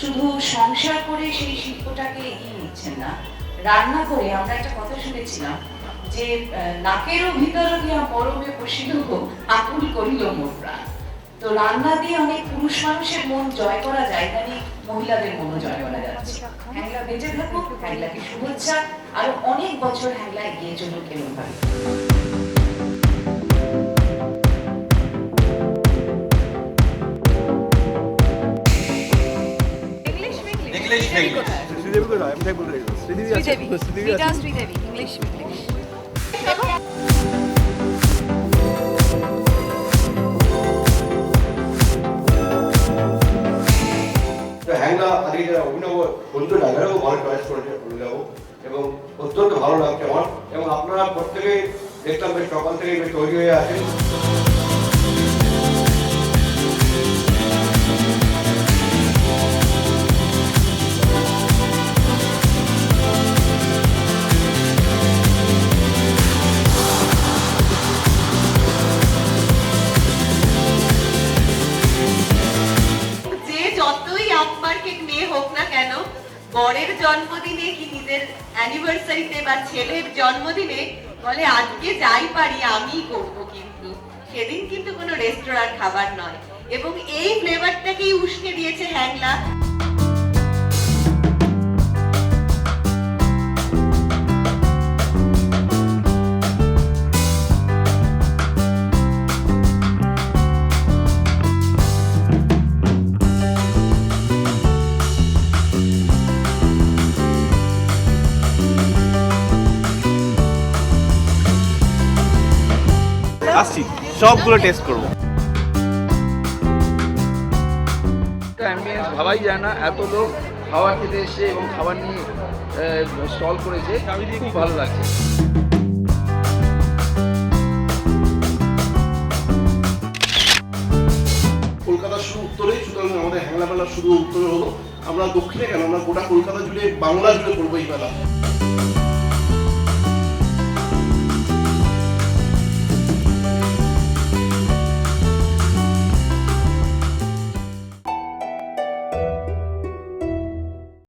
শুধু সংসার করে সেই শিল্পটাকে এগিয়ে নিচ্ছেন না রান্না করে আমরা একটা কথা শুনেছিলাম যে নাকেরও ভিতর দিয়া মরমে গো, আকুল করিল মোর প্রাণ। তো রান্না দিয়ে অনেক পুরুষ মানুষের মন জয় করা যায় তেমনি মহিলাদের মনও জয় করা যাচ্ছে। হ্যাংলা বেঁচে থাকুক হ্যাংলাকে শুভেচ্ছা আরও অনেক বছর হ্যাংলা এগিয়ে চলুক এরকম English. কোথায়? শ্রীদেবী কোথায়? আমি তাই বলতে চাইছি। Sridevi Sridevi. Sridevi Sridevi English English. হ্যাংলা আজকে যারা অভিনব বন্ধু ডাক্তারও ভালো চয়েস করেছে অভিনব এবং অত্যন্ত ভালো লাগছে আমার। এবং আপনারা প্রত্যেকেই দেখলাম বেশ সকাল থেকেই বেশ তৈরি হয়ে আছেন। বরের জন্মদিনে কি নিজের অ্যানিভার্সারিতে বা ছেলের জন্মদিনে বলে, আজকে যাই পারি, আমি করব কিন্তু। সেদিন কিন্তু কোনো রেস্তোরাঁর খাবার নয়। এবং এই ফ্লেভারটাকেই উস্কে দিয়েছে হ্যাংলা। আসছি। সবগুলো টেস্ট করব। অ্যাম্বিয়েন্স ভাবাই যায় না এত লোক খাবার খেতে এসছে এবং খাবার নিয়ে স্টল করেছে খুব ভালো লাগছে। কলকাতা শুধু উত্তরেই সুতরাং আমাদের হ্যাংলা মেলা শুধু উত্তরে হলো। আমরা দক্ষিণে কেন? আমরা গোটা কলকাতা জুড়ে বাংলা জুড়ে করব এই মেলা